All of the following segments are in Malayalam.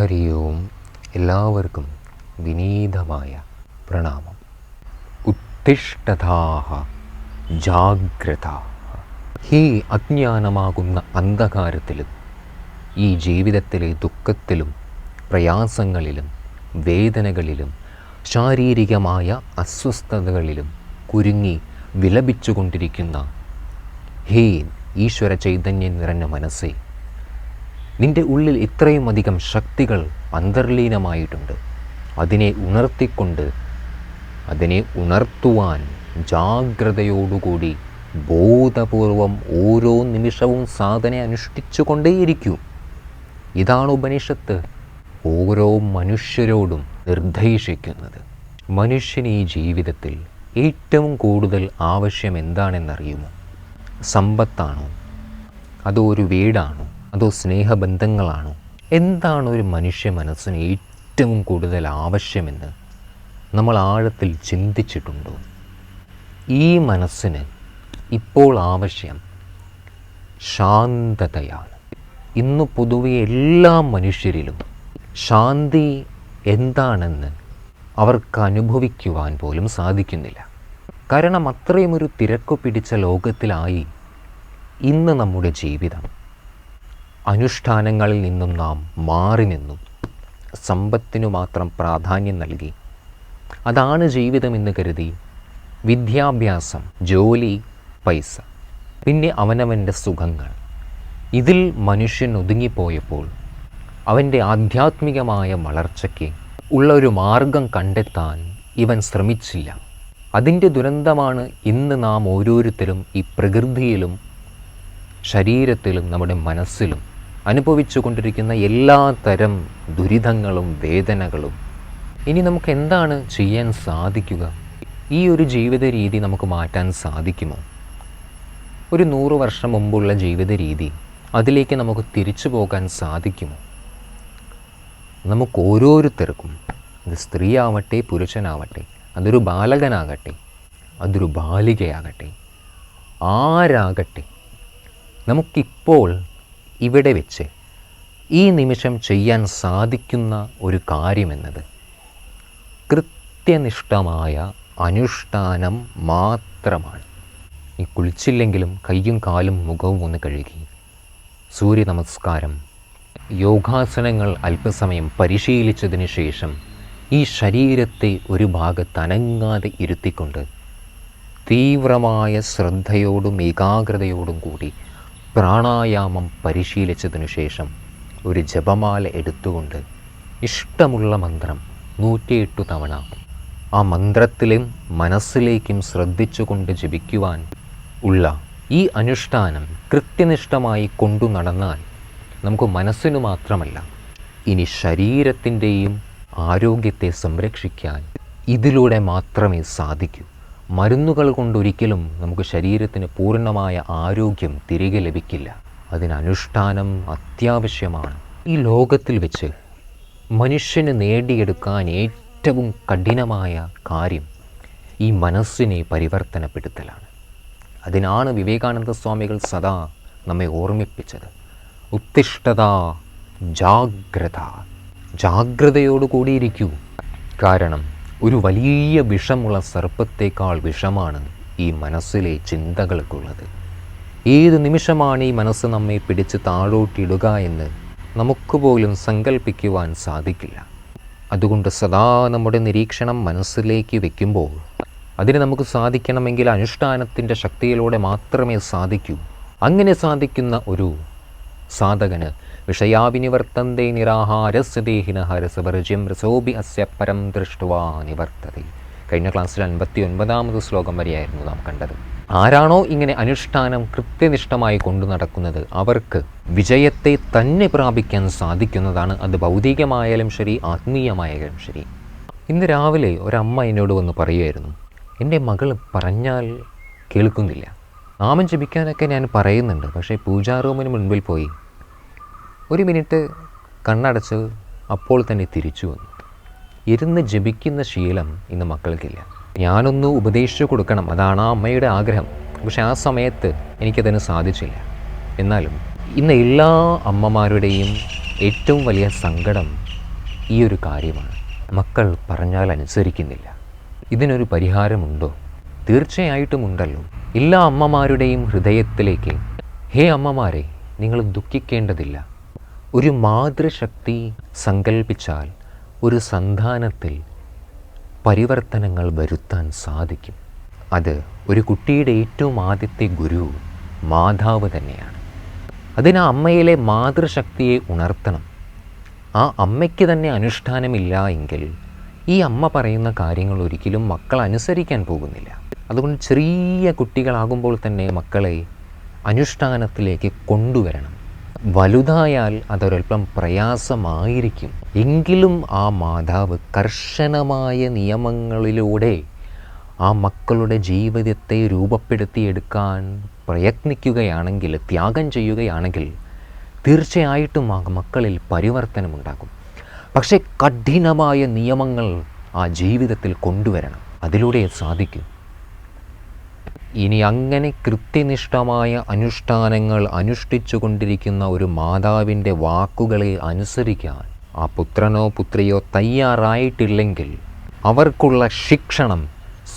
ഹരി ഓം എല്ലാവർക്കും വിനീതമായ പ്രണാമം. ഉത്തിഷ്ഠതാഹ ജാഗ്രത ഹേ അജ്ഞാനമാകുന്ന അന്ധകാരത്തിലും ഈ ജീവിതത്തിലെ ദുഃഖത്തിലും പ്രയാസങ്ങളിലും വേദനകളിലും ശാരീരികമായ അസ്വസ്ഥതകളിലും കുരുങ്ങി വിലപിച്ചുകൊണ്ടിരിക്കുന്ന ഹേ ഈശ്വര ചൈതന്യം നിറഞ്ഞ മനസ്സേ നിന്റെ ഉള്ളിൽ ഇത്രയും അധികം ശക്തികൾ അന്തർലീനമായിട്ടുണ്ട്. അതിനെ ഉണർത്തിക്കൊണ്ട് അതിനെ ഉണർത്തുവാൻ ജാഗ്രതയോടുകൂടി ബോധപൂർവം ഓരോ നിമിഷവും സാധന അനുഷ്ഠിച്ചു കൊണ്ടേയിരിക്കൂ ഇതാണ് ഉപനിഷത്ത് ഓരോ മനുഷ്യരോടും നിർദ്ദേശിക്കുന്നത്. മനുഷ്യന് ഈ ജീവിതത്തിൽ ഏറ്റവും കൂടുതൽ ആവശ്യം എന്താണെന്നറിയുമോ? സമ്പത്താണോ? അതോ ഒരു വീടാണോ? അതോ സ്നേഹബന്ധങ്ങളാണോ? എന്താണ് ഒരു മനുഷ്യ മനസ്സിന് ഏറ്റവും കൂടുതൽ ആവശ്യമെന്ന് നമ്മൾ ആഴത്തിൽ ചിന്തിച്ചിട്ടുണ്ടോ? ഈ മനസ്സിന് ഇപ്പോൾ ആവശ്യം ശാന്തതയാണ്. ഇന്ന് പൊതുവെ എല്ലാ മനുഷ്യരിലും ശാന്തി എന്താണെന്ന് അവർക്ക് അനുഭവിക്കുവാൻ പോലും സാധിക്കുന്നില്ല. കാരണം അത്രയും ഒരു തിരക്കു പിടിച്ച ലോകത്തിലായി ഇന്ന് നമ്മുടെ ജീവിതം. അനുഷ്ഠാനങ്ങളിൽ നിന്നും നാം മാറി നിന്നു. സമ്പത്തിനു മാത്രം പ്രാധാന്യം നൽകി. അതാണ് ജീവിതമെന്ന് കരുതി. വിദ്യാഭ്യാസം ജോലി പൈസ. പിന്നെ അവനവന്റെ സുഖങ്ങൾ. ഇതിൽ മനുഷ്യൻ ഒതുങ്ങിപ്പോയപ്പോൾ അവന്റെ ആധ്യാത്മികമായ വളർച്ചയ്ക്ക് ഉള്ള ഒരു മാർഗം കണ്ടെത്താൻ ഇവൻ ശ്രമിച്ചില്ല. അതിന്റെ ദുരന്തമാണ് ഇന്ന് നാം ഓരോരുത്തരും ഈ പ്രകൃതിയിലും ശരീരത്തിലും നമ്മുടെ മനസ്സിലും അനുഭവിച്ചു കൊണ്ടിരിക്കുന്ന എല്ലാ തരം ദുരിതങ്ങളും വേദനകളും. ഇനി നമുക്ക് എന്താണ് ചെയ്യാൻ സാധിക്കുക? ഈ ഒരു ജീവിത രീതി നമുക്ക് മാറ്റാൻ സാധിക്കുമോ? ഒരു നൂറ് വർഷം മുമ്പുള്ള ജീവിത രീതി അതിലേക്ക് നമുക്ക് തിരിച്ചു പോകാൻ സാധിക്കുമോ? നമുക്ക് ഓരോരുത്തർക്കും അത് സ്ത്രീയാവട്ടെ പുരുഷനാവട്ടെ അതൊരു ബാലകനാകട്ടെ അതൊരു ബാലികയാകട്ടെ ആരാകട്ടെ നമുക്കിപ്പോൾ ഇവിടെ വെച്ച് ഈ നിമിഷം ചെയ്യാൻ സാധിക്കുന്ന ഒരു കാര്യമെന്നത് കൃത്യനിഷ്ഠമായ അനുഷ്ഠാനം മാത്രമാണ്. ഈ കുളിച്ചില്ലെങ്കിലും കയ്യും കാലും മുഖവും ഒന്ന് കഴുകി. സൂര്യ നമസ്കാരം. യോഗാസനങ്ങൾ അല്പസമയം പരിശീലിച്ചതിന് ശേഷം ഈ ശരീരത്തെ ഒരു ഭാഗത്ത് അനങ്ങാതെ ഇരുത്തിക്കൊണ്ട് തീവ്രമായ ശ്രദ്ധയോടും ഏകാഗ്രതയോടും കൂടി പ്രാണായാമം പരിശീലിച്ചതിനു ശേഷം ഒരു ജപമാല എടുത്തുകൊണ്ട് ഇഷ്ടമുള്ള മന്ത്രം നൂറ്റിയെട്ടു തവണ ആ മന്ത്രത്തിലും മനസ്സിലേക്കും ശ്രദ്ധിച്ചുകൊണ്ട് ജപിക്കുവാൻ ഉള്ള ഈ അനുഷ്ഠാനം കൃത്യനിഷ്ഠമായി കൊണ്ടു നടന്നാൽ നമുക്ക് മനസ്സിനു മാത്രമല്ല ഇനി ശരീരത്തിന്റെയും ആരോഗ്യത്തെ സംരക്ഷിക്കാൻ ഇതിലൂടെ മാത്രമേ സാധിക്കൂ. മരുന്നുകൾ കൊണ്ടൊരിക്കലും നമുക്ക് ശരീരത്തിന് പൂർണമായ ആരോഗ്യം തിരികെ ലഭിക്കില്ല. അതിനനുഷ്ഠാനം അത്യാവശ്യമാണ്. ഈ ലോകത്തിൽ വെച്ച് മനുഷ്യന് നേടിയെടുക്കാൻ ഏറ്റവും കഠിനമായ കാര്യം ഈ മനസ്സിനെ പരിവർത്തനപ്പെടുത്തലാണ്. അതിനാണ് വിവേകാനന്ദ സ്വാമികൾ സദാ നമ്മെ ഓർമ്മിപ്പിച്ചത്. ഉത്തിഷ്ഠത ജാഗ്രത. ജാഗ്രതയോടുകൂടിയിരിക്കൂ കാരണം ഒരു വലിയ വിഷമുള്ള സർപ്പത്തേക്കാൾ വിഷമാണ് ഈ മനസ്സിലെ ചിന്തകൾക്കുള്ളത്. ഏത് നിമിഷമാണ് ഈ മനസ്സ് നമ്മെ പിടിച്ച് താഴോട്ടിടുക എന്ന് നമുക്ക് പോലും സങ്കല്പിക്കുവാൻ സാധിക്കില്ല. അതുകൊണ്ട് സദാ നമ്മുടെ നിരീക്ഷണം മനസ്സിലേക്ക് വയ്ക്കുമ്പോൾ അതിന് നമുക്ക് സാധിക്കണമെങ്കിൽ അനുഷ്ഠാനത്തിന്റെ ശക്തിയിലൂടെ മാത്രമേ സാധിക്കൂ. അങ്ങനെ സാധിക്കുന്ന ഒരു സാധകന് വിഷയാവിനിവർത്തന്തേ നിരാഹാരസ്യ ദേഹിന ഹരസവർജ്യം രസോബി അസ്യ പരം കഴിഞ്ഞ ക്ലാസ്സിൽ അൻപത്തി ഒൻപതാമത് ശ്ലോകം വരെയായിരുന്നു നാം കണ്ടത്. ആരാണോ ഇങ്ങനെ അനുഷ്ഠാനം കൃത്യനിഷ്ഠമായി കൊണ്ടു നടക്കുന്നത് അവർക്ക് വിജയത്തെ തന്നെ പ്രാപിക്കാൻ സാധിക്കുന്നതാണ്. അത് ഭൗതികമായാലും ശരി ആത്മീയമായാലും ശരി. ഇന്ന് രാവിലെ ഒരമ്മ എന്നോട് വന്ന് പറയുമായിരുന്നു എന്റെ മകൾ പറഞ്ഞാൽ കേൾക്കുന്നില്ല. നാമം ജപിക്കാനൊക്കെ ഞാൻ പറയുന്നുണ്ട് പക്ഷേ പൂജാ റൂമിന് മുൻപിൽ പോയി ഒരു മിനിറ്റ് കണ്ണടച്ച് അപ്പോൾ തന്നെ തിരിച്ചു വന്നു. ഇരുന്ന് ജപിക്കുന്ന ശീലം ഇന്ന് മക്കൾക്കില്ല. ഞാനൊന്ന് ഉപദേശിച്ചു കൊടുക്കണം. അതാണ് ആ അമ്മയുടെ ആഗ്രഹം. പക്ഷെ ആ സമയത്ത് എനിക്കതിന് സാധിച്ചില്ല. എന്നാലും ഇന്ന് എല്ലാ അമ്മമാരുടെയും ഏറ്റവും വലിയ സങ്കടം ഈ ഒരു കാര്യമാണ്. മക്കൾ പറഞ്ഞാൽ അനുസരിക്കുന്നില്ല. ഇതിനൊരു പരിഹാരമുണ്ടോ? തീർച്ചയായിട്ടും ഉണ്ടല്ലോ. എല്ലാ അമ്മമാരുടെയും ഹൃദയത്തിലേക്ക് ഹേ അമ്മമാരെ നിങ്ങൾ ദുഃഖിക്കേണ്ടതില്ല. ഒരു മാതൃശക്തി സങ്കല്പിച്ചാൽ ഒരു സന്താനത്തിൽ പരിവർത്തനങ്ങൾ വരുത്താൻ സാധിക്കും. അത് ഒരു കുട്ടിയുടെ ഏറ്റവും ആദ്യത്തെ ഗുരു മാതാവ് തന്നെയാണ്. അതിന് അമ്മയിലെ മാതൃശക്തിയെ ഉണർത്തണം. ആ അമ്മയ്ക്ക് തന്നെ അനുഷ്ഠാനമില്ല എങ്കിൽ ഈ അമ്മ പറയുന്ന കാര്യങ്ങൾ ഒരിക്കലും മക്കൾ അനുസരിക്കാൻ പോകുന്നില്ല. അതുകൊണ്ട് ചെറിയ കുട്ടികളാകുമ്പോൾ തന്നെ മക്കളെ അനുഷ്ഠാനത്തിലേക്ക് കൊണ്ടുവരണം. വലുതായാൽ അതൊരൽപ്പം പ്രയാസമായിരിക്കും. എങ്കിലും ആ മാതാവ് കർശനമായ നിയമങ്ങളിലൂടെ ആ മക്കളുടെ ജീവിതത്തെ രൂപപ്പെടുത്തിയെടുക്കാൻ പ്രയത്നിക്കുകയാണെങ്കിൽ ത്യാഗം ചെയ്യുകയാണെങ്കിൽ തീർച്ചയായിട്ടും ആ മക്കളിൽ പരിവർത്തനമുണ്ടാകും. പക്ഷേ കഠിനമായ നിയമങ്ങൾ ആ ജീവിതത്തിൽ കൊണ്ടുവരണം. അതിലൂടെ സാധിക്കും. ഇനി അങ്ങനെ കൃത്യനിഷ്ഠമായ അനുഷ്ഠാനങ്ങൾ അനുഷ്ഠിച്ചു കൊണ്ടിരിക്കുന്ന ഒരു മാതാവിന്റെ വാക്കുകളെ അനുസരിക്കാൻ ആ പുത്രനോ പുത്രിയോ തയ്യാറായിട്ടില്ലെങ്കിൽ അവർക്കുള്ള ശിക്ഷണം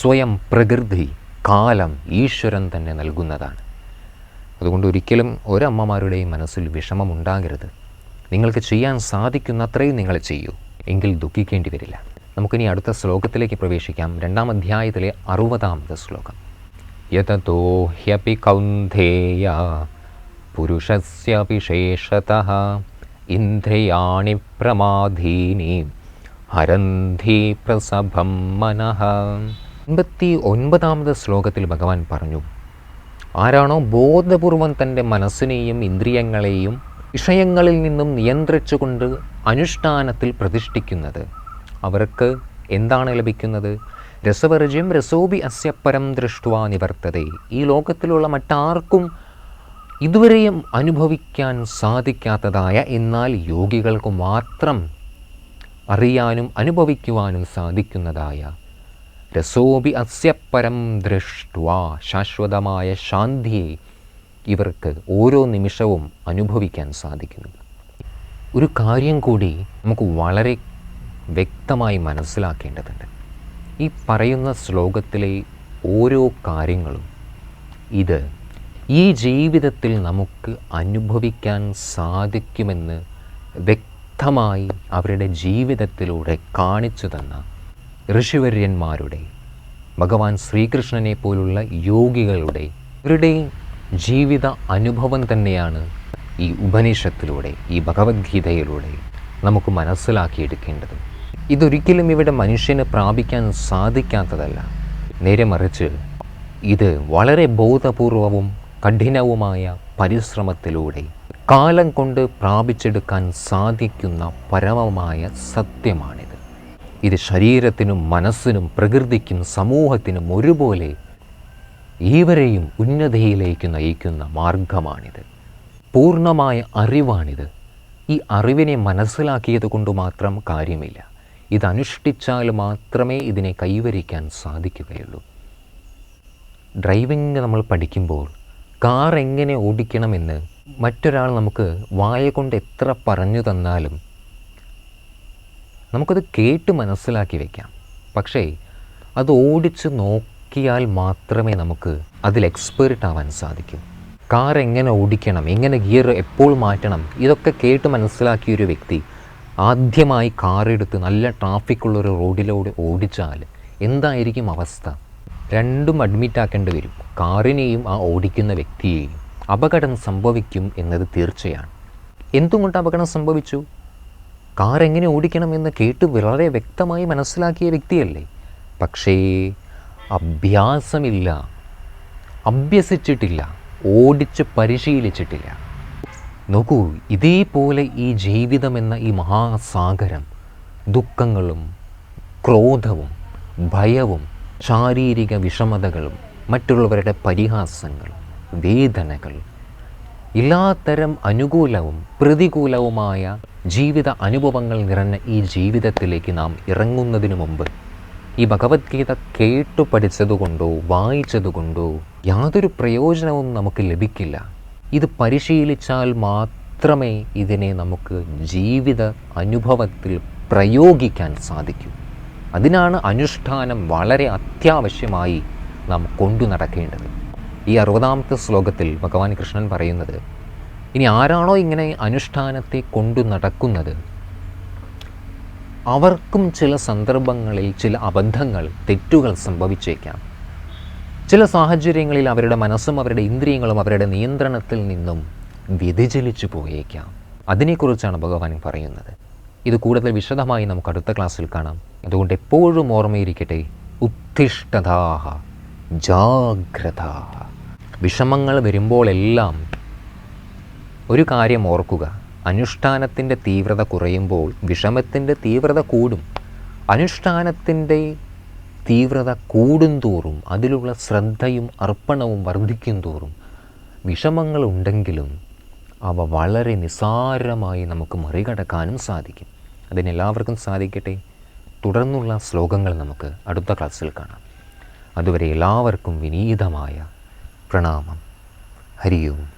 സ്വയം പ്രകൃതി കാലം ഈശ്വരൻ തന്നെ നൽകുന്നതാണ്. അതുകൊണ്ട് ഒരിക്കലും ഒരമ്മമാരുടെയും മനസ്സിൽ വിഷമമുണ്ടാകരുത്. നിങ്ങൾക്ക് ചെയ്യാൻ സാധിക്കുന്നത്രയും നിങ്ങൾ ചെയ്യൂ. എങ്കിൽ ദുഃഖിക്കേണ്ടി വരില്ല. നമുക്കിനി അടുത്ത ശ്ലോകത്തിലേക്ക് പ്രവേശിക്കാം. രണ്ടാം അധ്യായത്തിലെ അറുപതാമത്തെ ശ്ലോകം. യതോ ഹ്യപി കൗന്ധേയ പുരുഷസ്യ വിശേഷതഃ ഇന്ദ്രിയാണി പ്രമാധീനി ഹരന്ധി പ്രസഭം മനഃ എൺപത്തി ഒൻപതാമത് ശ്ലോകത്തിൽ ഭഗവാൻ പറഞ്ഞു ആരാണോ ബോധപൂർവം തന്റെ മനസ്സിനെയും ഇന്ദ്രിയങ്ങളെയും വിഷയങ്ങളിൽ നിന്നും നിയന്ത്രിച്ചുകൊണ്ട് അനുഷ്ഠാനത്തിൽ പ്രതിഷ്ഠിക്കുന്നത് അവർക്ക് എന്താണ് ലഭിക്കുന്നത്? രസവർജ്യം രസോപി അസ്യപ്പരം ദൃഷ്ടുവാ നിവർത്തതേ. ഈ ലോകത്തിലുള്ള മറ്റാർക്കും ഇതുവരെയും അനുഭവിക്കാൻ സാധിക്കാത്തതായ എന്നാൽ യോഗികൾക്ക് മാത്രം അറിയാനും അനുഭവിക്കുവാനും സാധിക്കുന്നതായ രസോപി അസ്യപ്പരം ദൃഷ്ടുവാ ശാശ്വതമായ ശാന്തിയെ ഇവർക്ക് ഓരോ നിമിഷവും അനുഭവിക്കാൻ സാധിക്കുന്നു ഒരു കാര്യം കൂടി നമുക്ക് വളരെ വ്യക്തമായി മനസ്സിലാക്കേണ്ടതുണ്ട്. ഈ പറയുന്ന ശ്ലോകത്തിലെ ഓരോ കാര്യങ്ങളും ഇത് ഈ ജീവിതത്തിൽ നമുക്ക് അനുഭവിക്കാൻ സാധിക്കുമെന്ന് വ്യക്തമായി അവരുടെ ജീവിതത്തിലൂടെ കാണിച്ചു തന്ന ഋഷിവര്യന്മാരുടെ ഭഗവാൻ ശ്രീകൃഷ്ണനെ പോലുള്ള യോഗികളുടെ ഇവരുടെ ജീവിത അനുഭവം തന്നെയാണ് ഈ ഉപനിഷത്തിലൂടെ ഈ ഭഗവത്ഗീതയിലൂടെ നമുക്ക് മനസ്സിലാക്കിയെടുക്കേണ്ടത്. ഇതൊരിക്കലും ഇവിടെ മനുഷ്യന് പ്രാപിക്കാൻ സാധിക്കാത്തതല്ല. നേരെ മറിച്ച് ഇത് വളരെ ബോധപൂർവവും കഠിനവുമായ പരിശ്രമത്തിലൂടെ കാലം കൊണ്ട് പ്രാപിച്ചെടുക്കാൻ സാധിക്കുന്ന പരമമായ സത്യമാണിത്. ഇത് ശരീരത്തിനും മനസ്സിനും പ്രകൃതിക്കും സമൂഹത്തിനും ഒരുപോലെ ഈവരെയും ഉന്നതിയിലേക്ക് നയിക്കുന്ന മാർഗമാണിത്. പൂർണമായ അറിവാണിത്. ഈ അറിവിനെ മനസ്സിലാക്കിയത് കൊണ്ട് മാത്രം കാര്യമില്ല. ഇത് അനുഷ്ഠിച്ചാൽ മാത്രമേ ഇതിനെ കൈവരിക്കാൻ സാധിക്കുകയുള്ളൂ. ഡ്രൈവിംഗ് നമ്മൾ പഠിക്കുമ്പോൾ കാർ എങ്ങനെ ഓടിക്കണമെന്ന് മറ്റൊരാൾ നമുക്ക് വായ കൊണ്ട് എത്ര പറഞ്ഞു തന്നാലും നമുക്കത് കേട്ട് മനസ്സിലാക്കി വയ്ക്കാം പക്ഷേ അത് ഓടിച്ച് നോക്കിയാൽ മാത്രമേ നമുക്ക് അതിൽ എക്സ്പേർട്ട് ആവാൻ സാധിക്കൂ. കാർ എങ്ങനെ ഓടിക്കണം എങ്ങനെ ഗിയർ എപ്പോൾ മാറ്റണം ഇതൊക്കെ കേട്ട് മനസ്സിലാക്കിയൊരു വ്യക്തി ആദ്യമായി കാറെടുത്ത് നല്ല ട്രാഫിക്കുള്ളൊരു റോഡിലൂടെ ഓടിച്ചാൽ എന്തായിരിക്കും അവസ്ഥ? രണ്ടും അഡ്മിറ്റ് ആക്കേണ്ടി വരും. കാറിനെയും ആ ഓടിക്കുന്ന വ്യക്തിയെയും. അപകടം സംഭവിക്കും എന്നത് തീർച്ചയാണ്. എന്തുകൊണ്ട് അപകടം സംഭവിച്ചു? കാർ എങ്ങനെ ഓടിക്കണം എന്ന് കേട്ട് വളരെ വ്യക്തമായി മനസ്സിലാക്കിയ വ്യക്തിയല്ലേ? പക്ഷേ അഭ്യാസമില്ല. അഭ്യസിച്ചിട്ടില്ല. ഓടിച്ച് പരിശീലിച്ചിട്ടില്ല. നോക്കൂ ഇതേപോലെ ഈ ജീവിതമെന്ന ഈ മഹാസാഗരം ദുഃഖങ്ങളും ക്രോധവും ഭയവും ശാരീരിക വിഷമതകളും മറ്റുള്ളവരുടെ പരിഹാസങ്ങൾ വേദനകൾ എല്ലാത്തരം അനുകൂലവും പ്രതികൂലവുമായ ജീവിത അനുഭവങ്ങൾ നിറഞ്ഞ ഈ ജീവിതത്തിലേക്ക് നാം ഇറങ്ങുന്നതിനു മുമ്പ് ഈ ഭഗവത്ഗീത കേട്ടു പഠിച്ചതുകൊണ്ടോ വായിച്ചതുകൊണ്ടോ യാതൊരു പ്രയോജനവും നമുക്ക് ലഭിക്കില്ല. ഇത് പരിശീലിച്ചാൽ മാത്രമേ ഇതിനെ നമുക്ക് ജീവിത അനുഭവത്തിൽ പ്രയോഗിക്കാൻ സാധിക്കൂ. അതിനാണ് അനുഷ്ഠാനം വളരെ അത്യാവശ്യമായി നാം കൊണ്ടു നടക്കേണ്ടത്. ഈ അറുപതാമത്തെ ശ്ലോകത്തിൽ ഭഗവാൻ കൃഷ്ണൻ പറയുന്നത് ഇനി ആരാണോ ഇങ്ങനെ അനുഷ്ഠാനത്തെ കൊണ്ടു നടക്കുന്നത്? അവർക്കും ചില സന്ദർഭങ്ങളിൽ ചില അബദ്ധങ്ങൾ തെറ്റുകൾ സംഭവിച്ചേക്കാം. ചില സാഹചര്യങ്ങളിൽ അവരുടെ മനസ്സും അവരുടെ ഇന്ദ്രിയങ്ങളും അവരുടെ നിയന്ത്രണത്തിൽ നിന്നും വ്യതിചലിച്ചു പോയേക്കാം. അതിനെക്കുറിച്ചാണ് ഭഗവാൻ പറയുന്നത്. ഇത് കൂടുതൽ വിശദമായി നമുക്ക് അടുത്ത ക്ലാസ്സിൽ കാണാം. അതുകൊണ്ട് എപ്പോഴും ഓർമ്മയിരിക്കട്ടെ ഉത്തിഷ്ഠതാഹ ജാഗ്രത വിഷമങ്ങൾ വരുമ്പോഴെല്ലാം ഒരു കാര്യം ഓർക്കുക. അനുഷ്ഠാനത്തിന്റെ തീവ്രത കുറയുമ്പോൾ വിഷമത്തിന്റെ തീവ്രത കൂടും. അനുഷ്ഠാനത്തിന്റെ തീവ്രത കൂടുന്തോറും അതിലുള്ള ശ്രദ്ധയും അർപ്പണവും വർദ്ധിക്കും തോറും വിഷമങ്ങളുണ്ടെങ്കിലും അവ വളരെ നിസാരമായി നമുക്ക് മറികടക്കാനും സാധിക്കും. അതിനെല്ലാവർക്കും സാധിക്കട്ടെ. തുടർന്നുള്ള ശ്ലോകങ്ങൾ നമുക്ക് അടുത്ത ക്ലാസ്സിൽ കാണാം. അതുവരെ എല്ലാവർക്കും വിനീതമായ പ്രണാമം. ഹരി ഓം